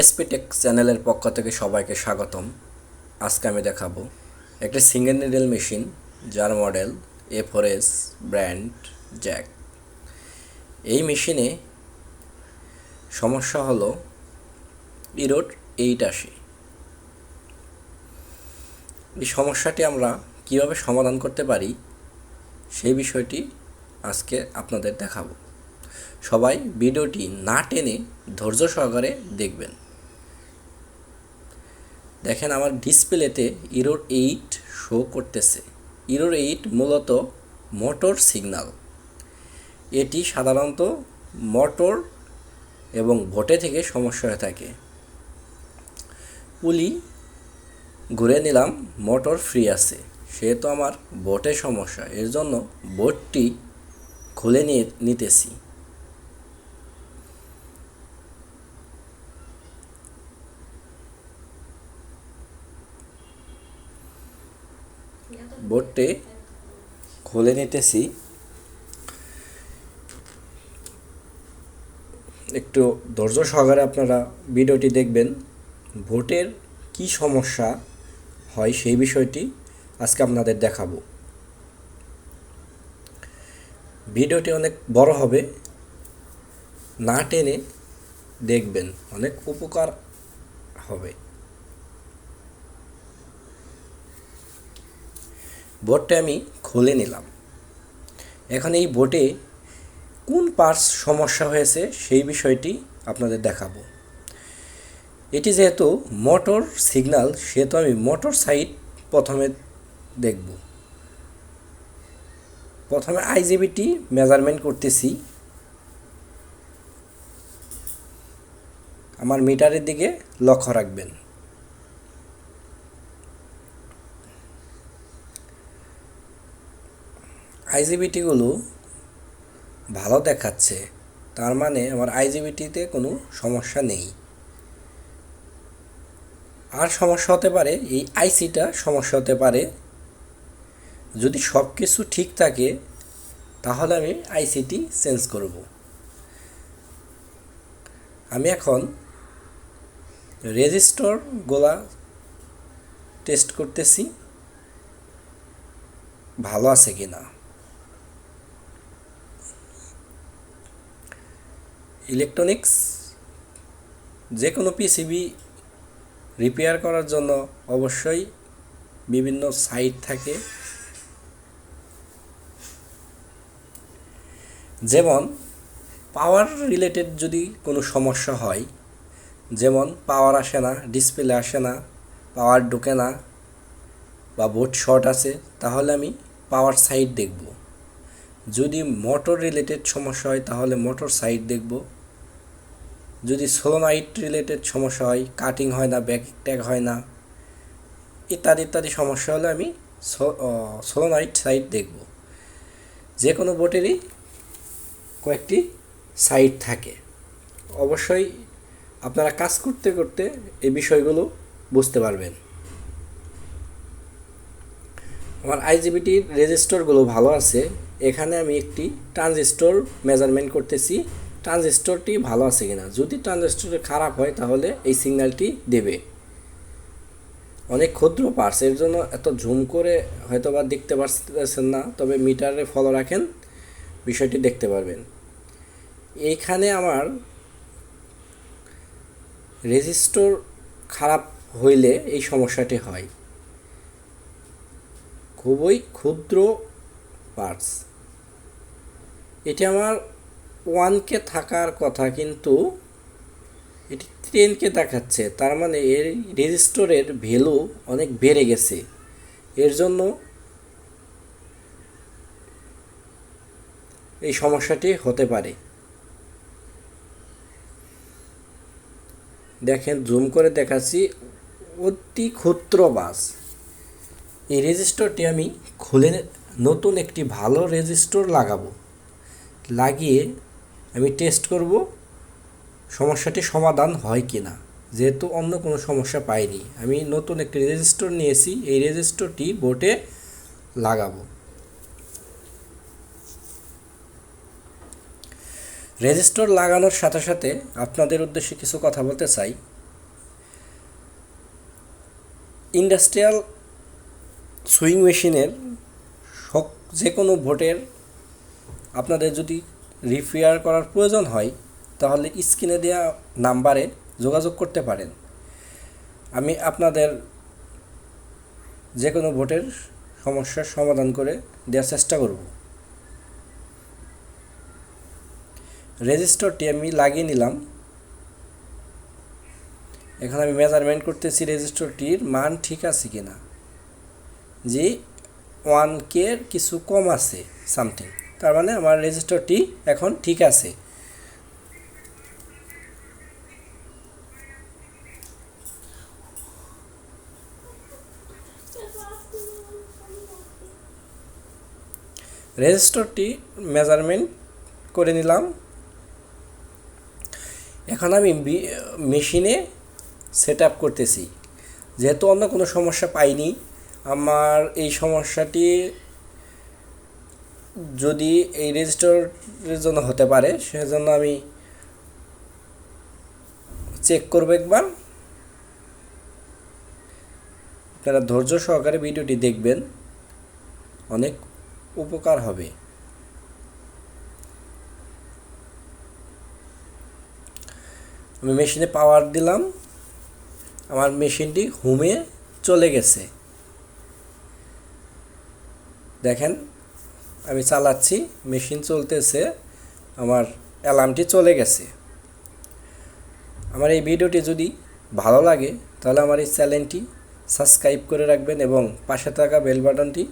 এসপিটেক চ্যানেলের পক্ষ থেকে সবাইকে স্বাগতম। আজকে আমি দেখাবো একটি সিঙ্গেল নিডেল মেশিন, যার model A four S brand Jack. এই মেশিনে সমস্যা হলো ইরোড এইট আসে। এই সমস্যাটি আমরা কীভাবে সমাধান করতে পারি, সেই বিষয়টি আজকে আপনাদের দেখাবো। সবাই ভিডিওটি না টেনে ধৈর্য সহকারে দেখবেন। দেখেন আমার ডিসপ্লেতে ইরোর এইট শো করতেছে। ইরোর এইট মূলত মোটর সিগন্যাল এটি সাধারণত মোটর এবং ভোটে থেকে সমস্যা হয়ে থাকে। পুলি ঘুরে নিলাম মোটর ফ্রি আছে। সেহেতু আমার বোটে সমস্যা, এর জন্য বোটটি খুলে নিয়ে নিতেছি। বোর্ডটি খুলে নিতেছি। একটু ধৈর্য সহকারে আপনারা ভিডিওটি দেখবেন, ভোটের কি সমস্যা হয় সেই বিষয়টি আজকে আপনাদের দেখাবো। ভিডিওটি অনেক বড় হবে, না টেনে দেখবেন, অনেক উপকার হবে। বোর্ডটা আমি খুলে নিলাম। এখন এই বোটে কোন পার্টস সমস্যা হয়েছে সেই বিষয়টি আপনাদের দেখাবো। এটি যেহেতু মোটর সিগন্যাল সেহেতু আমি মোটর সাইড প্রথমে দেখব। প্রথমে আইজিবিটি মেজারমেন্ট করতেছি। আমার মিটারের দিকে লক্ষ্য রাখবেন। আইজিবিটিগুলো ভালো দেখাচ্ছে, তার মানে আমার আইজিবিটিতে কোনো সমস্যা নেই। আর সমস্যা হতে পারে, এই আইসিটা সমস্যা হতে পারে। যদি সব কিছু ঠিক থাকে, তাহলে আমি আইসিটি চেঞ্জ করব। আমি এখন রেজিস্টর গোলা টেস্ট করতেছি, ভালো আছে কি না ইলেকট্রনিক্স যে কোনো পিসিবি রিপেয়ার করার জন্য অবশ্যই বিভিন্ন সাইট থাকে। যেমন পাওয়ার রিলেটেড যদি কোনো সমস্যা হয়, যেমন পাওয়ার আসে না ডিসপ্লে আসে না পাওয়ার ঢোকে না, বা বোর্ড শর্ট আছে, তাহলে আমি পাওয়ার সাইড দেখব। যদি মোটর রিলেটেড সমস্যা হয়, তাহলে মোটর সাইড দেখব। যদি সোলোনাইট রিলেটেড সমস্যা হয় কাটিং হয় না ব্যাক ট্যাগ হয় না, ইত্যাদি ইত্যাদি সমস্যা হলে আমি সোলোনাইট সাইড দেখব। যে কোনো বোটেরই কয়েকটি সাইড থাকে। অবশ্যই আপনারা কাজ করতে করতে এই বিষয়গুলো বুঝতে পারবেন। আমার আইজিবিটির রেজিস্টরগুলো ভালো আছে। এখানে আমি একটি ট্রানজিস্টর মেজারমেন্ট করতেছি। ট্রানজিস্টরটি ভালো আছে কিনা? যদি ট্রানজিস্টর খারাপ হয়, তাহলে এই সিগন্যালটি দেবে। অনেক ক্ষুদ্র পার্টস এর জন্য এত ঝুম করে হয়তো বা দেখতে পারছেন না, তবে মিটারে ফলো রাখেন, বিষয়টি দেখতে পারবেন। এইখানে আমার রেজিস্টর খারাপ হইলে এই সমস্যাটি হয়। খুবই ক্ষুদ্র পার্টস এটি আমার ওয়ানকে থাকার কথা, কিন্তু এটি টেনকে দেখাচ্ছে। তার মানে এর রেজিস্টরের ভ্যালু অনেক বেড়ে গেছে। এর জন্য এই সমস্যাটি হতে পারে। দেখেন, জুম করে দেখাচ্ছি। অতি ক্ষুদ্র বাস। এই রেজিস্টরটি আমি খুলে নতুন একটি ভালো রেজিস্টর লাগাবো। লাগিয়ে আমি টেস্ট করব, সমস্যাটি সমাধান হয় কি না যেহেতু অন্য কোনো সমস্যা পাইনি। আমি নতুন একটি রেজিস্টর নিয়েছি, এই রেজিস্টরটি বোটে লাগাবো। রেজিস্টর লাগানোর সাথে সাথে আপনাদের উদ্দেশ্যে কিছু কথা বলতে চাই। ইন্ডাস্ট্রিয়াল সুইং মেশিনের যে কোনো ভোটের আপনাদের যদি রিপেয়ার করার প্রয়োজন হয়, তাহলে স্ক্রিনে দেওয়া নাম্বারে যোগাযোগ করতে পারেন। আমি আপনাদের যে কোনো ভোটের সমস্যার সমাধান করে দেওয়ার চেষ্টা করব। রেজিস্টারটি আমি লাগিয়ে নিলাম। এখন আমি মেজারমেন্ট করতেছি রেজিস্টারটির মান ঠিক আছে কিনা। যে ওয়ান কে কিছু কম আছে সামথিং তার মানে আমার রেজিস্টারটি এখন ঠিক আছে। রেজিস্টারটি মেজারমেন্ট করে নিলাম। এখন আমি মেশিনে সেট আপ করতেছি। যেহেতু অন্য কোনো সমস্যা পাইনি, আমার এই সমস্যাটি যদি এই রেজিস্টারের জন্য হতে পারে, সেজন্য আমি চেক করব একবার। আপনারা ধৈর্য সহকারে ভিডিওটি দেখবেন। অনেক উপকার হবে। আমি মেশিনে পাওয়ার দিলাম। আমার মেশিনটি হোমে চলে গেছে। দেখেন আমি চালাচ্ছি, মেশিন চলতেছে, আমার অ্যালার্মটি চলে গেছে। আমার এই ভিডিওটি যদি ভালো লাগে, তাহলে আমার এই চ্যানেলটি সাবস্ক্রাইব করে রাখবেন এবং পাশে থাকা বেল বাটনটি